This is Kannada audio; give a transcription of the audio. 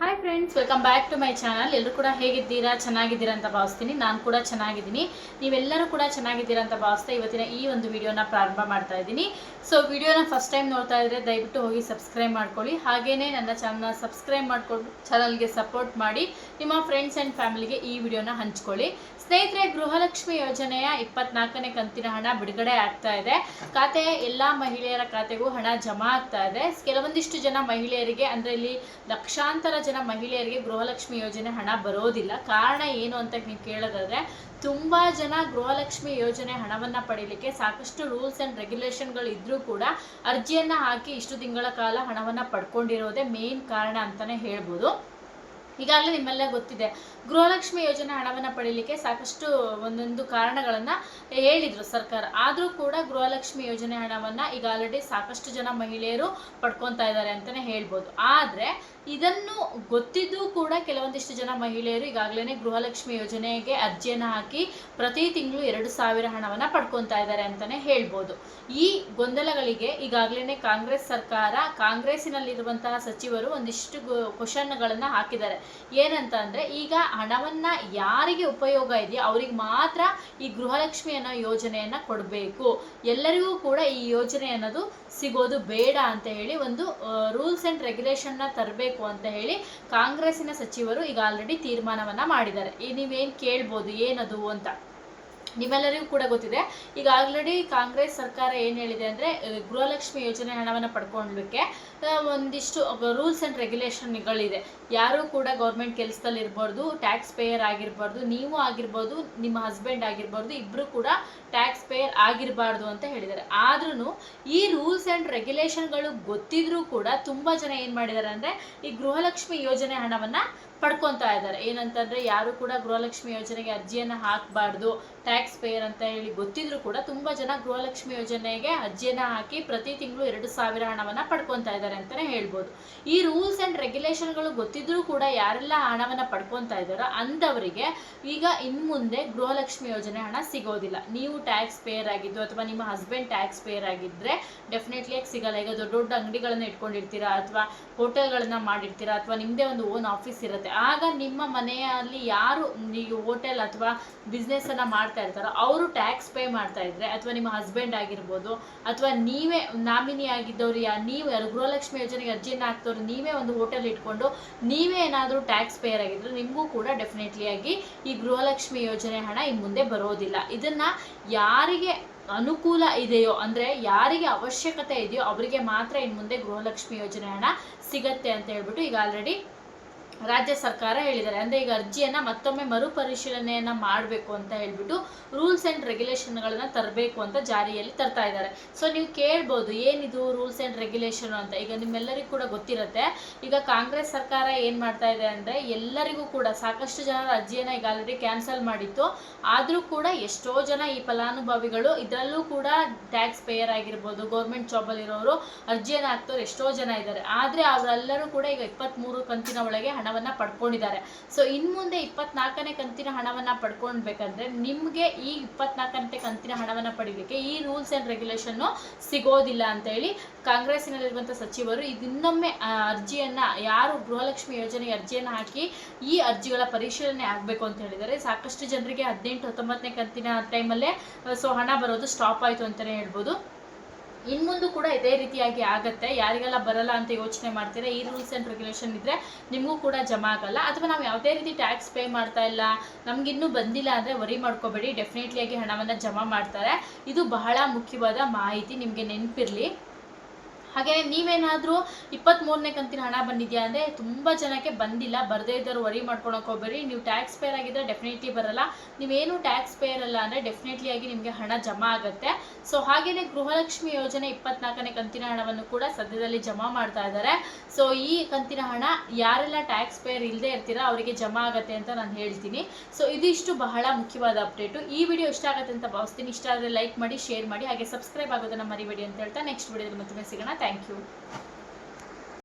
Hi friends welcome back to my channel ಎಲ್ಲರೂ ಕೂಡ ಹೇಗಿದ್ದೀರಾ? ಚೆನ್ನಾಗಿದ್ದೀರಾ ಅಂತ ಭಾವಿಸ್ತೀನಿ. ನಾನು ಕೂಡ ಚೆನ್ನಾಗಿದ್ದೀನಿ. ನೀವೆಲ್ಲರೂ ಕೂಡ ಚೆನ್ನಾಗಿದ್ದೀರಾ ಅಂತ ಭಾವಿಸ್ತಾ ಇವತ್ತಿನ ಈ ಒಂದು ವಿಡಿಯೋನ ಪ್ರಾರಂಭ ಮಾಡ್ತಾ ಇದ್ದೀನಿ. ಸೊ ವಿಡಿಯೋನ ಫಸ್ಟ್ ಟೈಮ್ ನೋಡ್ತಾ ಇದ್ರೆ ದಯವಿಟ್ಟು ಹೋಗಿ ಸಬ್ಸ್ಕ್ರೈಬ್ ಮಾಡ್ಕೊಳ್ಳಿ. ಹಾಗೇನೇ ನನ್ನ ಚಾನಲ್ನ ಸಬ್ಸ್ಕ್ರೈಬ್ ಮಾಡಿಕೊಂಡು ಚಾನಲ್ಗೆ ಸಪೋರ್ಟ್ ಮಾಡಿ ನಿಮ್ಮ ಫ್ರೆಂಡ್ಸ್ ಆ್ಯಂಡ್ ಫ್ಯಾಮಿಲಿಗೆ ಈ ವಿಡಿಯೋನ ಹಂಚ್ಕೊಳ್ಳಿ. ಸ್ನೇಹಿತರೆ, ಗೃಹಲಕ್ಷ್ಮಿ ಯೋಜನೆಯ ಇಪ್ಪತ್ನಾಲ್ಕನೇ ಕಂತಿನ ಹಣ ಬಿಡುಗಡೆ ಆಗ್ತಾ ಇದೆ. ಖಾತೆ, ಎಲ್ಲ ಮಹಿಳೆಯರ ಖಾತೆಗೂ ಹಣ ಜಮಾ ಆಗ್ತಾ ಇದೆ. ಕೆಲವೊಂದಿಷ್ಟು ಜನ ಮಹಿಳೆಯರಿಗೆ, ಅಂದರೆ ಇಲ್ಲಿ ಲಕ್ಷಾಂತರ ಜನ ಮಹಿಳೆಯರಿಗೆ ಗೃಹಲಕ್ಷ್ಮಿ ಯೋಜನೆ ಹಣ ಬರೋದಿಲ್ಲ. ಕಾರಣ ಏನು ಅಂತ ನೀವು ಕೇಳೋದಾದ್ರೆ, ತುಂಬಾ ಜನ ಗೃಹಲಕ್ಷ್ಮಿ ಯೋಜನೆ ಹಣವನ್ನ ಪಡೀಲಿಕ್ಕೆ ಸಾಕಷ್ಟು ರೂಲ್ಸ್ ಅಂಡ್ ರೆಗ್ಯುಲೇಷನ್ಗಳು ಇದ್ರೂ ಕೂಡ ಅರ್ಜಿಯನ್ನ ಹಾಕಿ ಇಷ್ಟು ತಿಂಗಳ ಕಾಲ ಹಣವನ್ನ ಪಡ್ಕೊಂಡಿರೋದೇ ಮೇನ್ ಕಾರಣ ಅಂತಾನೆ ಹೇಳ್ಬೋದು. ಈಗಾಗಲೇ ನಿಮ್ಮೆಲ್ಲ ಗೊತ್ತಿದೆ. ಗೃಹಲಕ್ಷ್ಮಿ ಯೋಜನೆ ಹಣವನ್ನು ಪಡೀಲಿಕ್ಕೆ ಸಾಕಷ್ಟು ಒಂದೊಂದು ಕಾರಣಗಳನ್ನು ಹೇಳಿದರು ಸರ್ಕಾರ. ಆದರೂ ಕೂಡ ಗೃಹಲಕ್ಷ್ಮಿ ಯೋಜನೆ ಹಣವನ್ನು ಈಗ ಆಲ್ರೆಡಿ ಸಾಕಷ್ಟು ಜನ ಮಹಿಳೆಯರು ಪಡ್ಕೊತಾ ಇದ್ದಾರೆ ಅಂತಲೇ ಹೇಳ್ಬೋದು. ಆದರೆ ಇದನ್ನು ಗೊತ್ತಿದ್ದು ಕೂಡ ಕೆಲವೊಂದಿಷ್ಟು ಜನ ಮಹಿಳೆಯರು ಈಗಾಗಲೇ ಗೃಹಲಕ್ಷ್ಮಿ ಯೋಜನೆಗೆ ಅರ್ಜಿಯನ್ನು ಹಾಕಿ ಪ್ರತಿ ತಿಂಗಳು ಎರಡು ಸಾವಿರ ಹಣವನ್ನು ಪಡ್ಕೊತಾ ಇದ್ದಾರೆ ಅಂತಲೇ ಹೇಳ್ಬೋದು. ಈ ಗೊಂದಲಗಳಿಗೆ ಈಗಾಗಲೇ ಕಾಂಗ್ರೆಸ್ ಸರ್ಕಾರ, ಕಾಂಗ್ರೆಸ್ಸಿನಲ್ಲಿರುವಂತಹ ಸಚಿವರು ಒಂದಿಷ್ಟು ಕ್ವಶನ್ಗಳನ್ನು ಹಾಕಿದ್ದಾರೆ. ಏನಂತ ಅಂದ್ರೆ ಈಗ ಹಣವನ್ನ ಯಾರಿಗೆ ಉಪಯೋಗ ಇದೆಯೋ ಅವ್ರಿಗೆ ಮಾತ್ರ ಈ ಗೃಹಲಕ್ಷ್ಮಿ ಅನ್ನೋ ಯೋಜನೆಯನ್ನ ಕೊಡಬೇಕು. ಎಲ್ಲರಿಗೂ ಕೂಡ ಈ ಯೋಜನೆ ಅನ್ನೋದು ಸಿಗೋದು ಬೇಡ ಅಂತ ಹೇಳಿ ಒಂದು ರೂಲ್ಸ್ ಅಂಡ್ ರೆಗ್ಯುಲೇಷನ್ನ ತರಬೇಕು ಅಂತ ಹೇಳಿ ಕಾಂಗ್ರೆಸ್ಸಿನ ಸಚಿವರು ಈಗ ಆಲ್ರೆಡಿ ತೀರ್ಮಾನವನ್ನ ಮಾಡಿದ್ದಾರೆ. ನೀವೇನು ಕೇಳ್ಬೋದು, ಏನದು ಅಂತ? ನಿಮ್ಮೆಲ್ಲರಿಗೂ ಕೂಡ ಗೊತ್ತಿದೆ. ಈಗ ಆಲ್ರೆಡಿ ಕಾಂಗ್ರೆಸ್ ಸರ್ಕಾರ ಏನು ಹೇಳಿದೆ ಅಂದರೆ ಗೃಹಲಕ್ಷ್ಮಿ ಯೋಜನೆ ಹಣವನ್ನು ಪಡ್ಕೊಳ್ಲಿಕ್ಕೆ ಒಂದಿಷ್ಟು ರೂಲ್ಸ್ ಆ್ಯಂಡ್ ರೆಗ್ಯುಲೇಷನ್ಗಳಿದೆ ಯಾರು ಕೂಡ ಗೌರ್ಮೆಂಟ್ ಕೆಲಸದಲ್ಲಿ ಇರ್ಬಾರ್ದು ಟ್ಯಾಕ್ಸ್ ಪೇಯರ್ ಆಗಿರ್ಬಾರ್ದು, ನೀವು ಆಗಿರ್ಬೋದು ನಿಮ್ಮ ಹಸ್ಬೆಂಡ್ ಆಗಿರ್ಬಾರ್ದು ಇಬ್ಬರು ಕೂಡ ಟ್ಯಾಕ್ಸ್ ಪೇಯರ್ ಆಗಿರಬಾರ್ದು ಅಂತ ಹೇಳಿದ್ದಾರೆ. ಆದ್ರೂ ಈ ರೂಲ್ಸ್ ಆ್ಯಂಡ್ ರೆಗ್ಯುಲೇಷನ್ಗಳು ಗೊತ್ತಿದ್ರೂ ಕೂಡ ತುಂಬ ಜನ ಏನು ಮಾಡಿದ್ದಾರೆ ಅಂದರೆ, ಈ ಗೃಹಲಕ್ಷ್ಮಿ ಯೋಜನೆ ಹಣವನ್ನು ಪಡ್ಕೊತಾ ಇದ್ದಾರೆ. ಏನಂತಂದ್ರೆ ಯಾರು ಕೂಡ ಗೃಹಲಕ್ಷ್ಮಿ ಯೋಜನೆಗೆ ಅರ್ಜಿಯನ್ನು ಹಾಕಬಾರ್ದು ಟ್ಯಾಕ್ಸ್ ಪೇಯರ್ ಅಂತ ಹೇಳಿ ಗೊತ್ತಿದ್ರು ಕೂಡ ತುಂಬಾ ಜನ ಗೃಹಲಕ್ಷ್ಮಿ ಯೋಜನೆಗೆ ಅರ್ಜಿಯನ್ನು ಹಾಕಿ ಪ್ರತಿ ತಿಂಗಳು ಎರಡು ಸಾವಿರ ಹಣವನ್ನ ಪಡ್ಕೊತಾ ಇದ್ದಾರೆ ಅಂತಾನೆ ಹೇಳ್ಬೋದು. ಈ ರೂಲ್ಸ್ ಅಂಡ್ ರೆಗ್ಯುಲೇಷನ್ಗಳು ಗೊತ್ತಿದ್ರೂ ಕೂಡ ಯಾರೆಲ್ಲ ಹಣವನ್ನ ಪಡ್ಕೊತಾ ಇದ್ದಾರೋ ಅಂಥವರಿಗೆ ಈಗ ಇನ್ ಮುಂದೆ ಗೃಹಲಕ್ಷ್ಮಿ ಯೋಜನೆ ಹಣ ಸಿಗೋದಿಲ್ಲ. ನೀವು ಟ್ಯಾಕ್ಸ್ ಪೇಯರ್ ಆಗಿದ್ದು ಅಥವಾ ನಿಮ್ಮ ಹಸ್ಬೆಂಡ್ ಟ್ಯಾಕ್ಸ್ ಪೇಯರ್ ಆಗಿದ್ರೆ ಡೆಫಿನೆಟ್ಲಿ ಆಗಿ ಸಿಗಲ್ಲ. ಈಗ ದೊಡ್ಡ ದೊಡ್ಡ ಅಂಗಡಿಗಳನ್ನ ಇಟ್ಕೊಂಡಿರ್ತೀರಾ ಅಥವಾ ಹೋಟೆಲ್ಗಳನ್ನ ಮಾಡಿರ್ತೀರಾ ಅಥವಾ ನಿಮ್ಮದೇ ಒಂದು ಓನ್ ಆಫೀಸ್ ಇರುತ್ತೆ. ಆಗ ನಿಮ್ಮ ಮನೆಯಲ್ಲಿ ಯಾರು ನೀವು ಹೋಟೆಲ್ ಅಥವಾ ಬಿಸ್ನೆಸ್ ಅನ್ನ ಮಾಡ್ತಾ ಇರ್ತಾರೋ, ಅವರು ಟ್ಯಾಕ್ಸ್ ಪೇ ಮಾಡ್ತಾ ಇದ್ರೆ, ಅಥವಾ ನಿಮ್ಮ ಹಸ್ಬೆಂಡ್ ಆಗಿರ್ಬೋದು, ಅಥವಾ ನೀವೇ ನಾಮಿನಿ ಆಗಿದ್ದವ್ರು ಯಾ, ನೀವು ಯಾರು, ಗೃಹಲಕ್ಷ್ಮಿ ಯೋಜನೆಗೆ ಅರ್ಜಿಯನ್ನು ಹಾಕ್ತವ್ರು ನೀವೇ ಒಂದು ಹೋಟೆಲ್ ಇಟ್ಕೊಂಡು ನೀವೇ ಏನಾದರೂ ಟ್ಯಾಕ್ಸ್ ಪೇಯರ್ ಆಗಿದ್ರೆ ನಿಮಗೂ ಕೂಡ ಡೆಫಿನೆಟ್ಲಿ ಆಗಿ ಈ ಗೃಹಲಕ್ಷ್ಮಿ ಯೋಜನೆ ಹಣ ಇನ್ನು ಮುಂದೆ ಬರೋದಿಲ್ಲ. ಇದನ್ನ ಯಾರಿಗೆ ಅನುಕೂಲ ಇದೆಯೋ, ಅಂದ್ರೆ ಯಾರಿಗೆ ಅವಶ್ಯಕತೆ ಇದೆಯೋ, ಅವರಿಗೆ ಮಾತ್ರ ಇನ್ನು ಮುಂದೆ ಗೃಹಲಕ್ಷ್ಮಿ ಯೋಜನೆ ಹಣ ಸಿಗತ್ತೆ ಅಂತ ಹೇಳ್ಬಿಟ್ಟು ಈಗ ಆಲ್ರೆಡಿ ರಾಜ್ಯ ಸರ್ಕಾರ ಹೇಳಿದ್ದಾರೆ. ಅಂದರೆ ಈಗ ಅರ್ಜಿಯನ್ನು ಮತ್ತೊಮ್ಮೆ ಮರುಪರಿಶೀಲನೆಯನ್ನು ಮಾಡಬೇಕು ಅಂತ ಹೇಳಿಬಿಟ್ಟು ರೂಲ್ಸ್ ಆ್ಯಂಡ್ ರೆಗ್ಯುಲೇಷನ್ಗಳನ್ನು ತರಬೇಕು ಅಂತ ಜಾರಿಯಲ್ಲಿ ತರ್ತಾ ಇದ್ದಾರೆ. ಸೊ ನೀವು ಕೇಳ್ಬೋದು, ಏನಿದು ರೂಲ್ಸ್ ಆ್ಯಂಡ್ ರೆಗ್ಯುಲೇಷನ್ ಅಂತ? ಈಗ ನಿಮ್ಮೆಲ್ಲರಿಗೂ ಕೂಡ ಗೊತ್ತಿರುತ್ತೆ, ಈಗ ಕಾಂಗ್ರೆಸ್ ಸರ್ಕಾರ ಏನು ಮಾಡ್ತಾ ಇದೆ ಅಂದರೆ ಎಲ್ಲರಿಗೂ ಕೂಡ ಸಾಕಷ್ಟು ಜನರ ಅರ್ಜಿಯನ್ನು ಈಗ ಆಲ್ರೆಡಿ ಕ್ಯಾನ್ಸಲ್ ಮಾಡಿತ್ತು. ಆದರೂ ಕೂಡ ಎಷ್ಟೋ ಜನ ಈ ಫಲಾನುಭವಿಗಳು, ಇದರಲ್ಲೂ ಕೂಡ ಟ್ಯಾಕ್ಸ್ ಪೇಯರ್ ಆಗಿರ್ಬೋದು ಗೌರ್ಮೆಂಟ್ ಜಾಬಲ್ಲಿರೋರು ಅರ್ಜಿಯನ್ನು ಹಾಕ್ತವ್ರು ಎಷ್ಟೋ ಜನ ಇದ್ದಾರೆ. ಆದರೆ ಅವರೆಲ್ಲರೂ ಕೂಡ ಈಗ ಇಪ್ಪತ್ತ್ಮೂರು ಕಂತಿನ ಒಳಗೆ ಹಣವನ್ನ ಪಡ್ಕೊಂಡಿದ್ದಾರೆ. ಸೊ ಇನ್ ಮುಂದೆ ಇಪ್ಪತ್ನಾಲ್ಕನೇ ಕಂತಿನ ಹಣವನ್ನ ಪಡ್ಕೊಳ್ಬೇಕಂದ್ರೆ ನಿಮ್ಗೆ ಈ ಇಪ್ಪತ್ನಾಲ್ಕನೇ ಕಂತಿನ ಹಣವನ್ನ ಪಡಿಲಿಕ್ಕೆ ಈ ರೂಲ್ಸ್ ಅಂಡ್ ರೆಗ್ಯುಲೇಷನ್ ಸಿಗೋದಿಲ್ಲ ಅಂತ ಹೇಳಿ ಕಾಂಗ್ರೆಸ್ಸಿನಲ್ಲಿರುವಂಥ ಸಚಿವರು ಇದನ್ನೊಮ್ಮೆ ಅರ್ಜಿಯನ್ನ ಯಾರು ಗೃಹಲಕ್ಷ್ಮಿ ಯೋಜನೆ ಅರ್ಜಿಯನ್ನ ಹಾಕಿ ಈ ಅರ್ಜಿಗಳ ಪರಿಶೀಲನೆ ಆಗಬೇಕು ಅಂತ ಹೇಳಿದರೆ ಸಾಕಷ್ಟು ಜನರಿಗೆ ಹದಿನೆಂಟು ಹತ್ತೊಂಬತ್ತನೇ ಕಂತಿನ ಟೈಮಲ್ಲೇ ಸೊ ಹಣ ಬರೋದು ಸ್ಟಾಪ್ ಆಯಿತು ಅಂತಲೇ ಹೇಳ್ಬೋದು. ಇನ್ ಮುಂದೆ ಕೂಡ ಇದೇ ರೀತಿಯಾಗಿ ಆಗುತ್ತೆ. ಯಾರಿಗೆಲ್ಲ ಬರಲ್ಲ ಅಂತ ಯೋಚನೆ ಮಾಡ್ತೀರಾ, ಈ ರೂಲ್ಸ್ ಆ್ಯಂಡ್ ರೆಗ್ಯುಲೇಷನ್ ಇದ್ರೆ ನಿಮಗೂ ಕೂಡ ಜಮಾ ಆಗಲ್ಲ. ಅಥವಾ ನಾವು ಯಾವುದೇ ರೀತಿ ಟ್ಯಾಕ್ಸ್ ಪೇ ಮಾಡ್ತಾ ಇಲ್ಲ, ನಮ್ಗಿನ್ನೂ ಬಂದಿಲ್ಲ ಅಂದರೆ ವರಿ ಮಾಡ್ಕೋಬೇಡಿ. ಡೆಫಿನೆಟ್ಲಿ ಆಗಿ ಹಣವನ್ನು ಜಮಾ ಮಾಡ್ತಾರೆ. ಇದು ಬಹಳ ಮುಖ್ಯವಾದ ಮಾಹಿತಿ, ನಿಮಗೆ ನೆನಪಿರಲಿ. ಹಾಗೆ ನೀವೇನಾದರೂ ಇಪ್ಪತ್ತ್ಮೂರನೇ ಕಂತಿನ ಹಣ ಬಂದಿದೆಯಾ ಅಂದರೆ ತುಂಬ ಜನಕ್ಕೆ ಬಂದಿಲ್ಲ, ಬರದೇ ಇದ್ದರೂ ವರಿ ಮಾಡ್ಕೊಳಕ್ಕೆ ಹೋಗ್ಬೇಡಿ. ನೀವು ಟ್ಯಾಕ್ಸ್ ಪೇಯರ್ ಆಗಿದ್ದರೆ ಡೆಫಿನೆಟ್ಲಿ ಬರಲ್ಲ. ನೀವೇನು ಟ್ಯಾಕ್ಸ್ ಪೇಯರ್ ಅಲ್ಲ ಅಂದರೆ ಡೆಫಿನೆಟ್ಲಿ ಆಗಿ ನಿಮಗೆ ಹಣ ಜಮಾ ಆಗುತ್ತೆ. ಸೊ ಹಾಗೆಯೇ ಗೃಹಲಕ್ಷ್ಮಿ ಯೋಜನೆ ಇಪ್ಪತ್ನಾಲ್ಕನೇ ಕಂತಿನ ಹಣವನ್ನು ಕೂಡ ಸದ್ಯದಲ್ಲಿ ಜಮಾ ಮಾಡ್ತಾ ಇದ್ದಾರೆ. ಸೊ ಈ ಕಂತಿನ ಹಣ ಯಾರೆಲ್ಲ ಟ್ಯಾಕ್ಸ್ ಪೇಯರ್ ಇಲ್ಲದೆ ಇರ್ತೀರಾ ಅವರಿಗೆ ಜಮಾ ಆಗುತ್ತೆ ಅಂತ ನಾನು ಹೇಳ್ತೀನಿ. ಸೊ ಇದಿಷ್ಟು ಬಹಳ ಮುಖ್ಯವಾದ ಅಪ್ಡೇಟು ಈ ವಿಡಿಯೋ ಇಷ್ಟ ಆಗುತ್ತೆ ಅಂತ ಭಾವಿಸ್ತೀನಿ. ಇಷ್ಟ ಆದರೆ ಲೈಕ್ ಮಾಡಿ ಶೇರ್ ಮಾಡಿ, ಹಾಗೆ ಸಬ್ಸ್ಕ್ರೈಬ್ ಆಗೋದನ್ನ ಮರಿಬೇಡಿ ಅಂತ ಹೇಳ್ತಾ ನೆಕ್ಸ್ಟ್ ವಿಡಿಯೋದಲ್ಲಿ ಮತ್ತೊಮ್ಮೆ ಸಿಗೋಣ. Thank you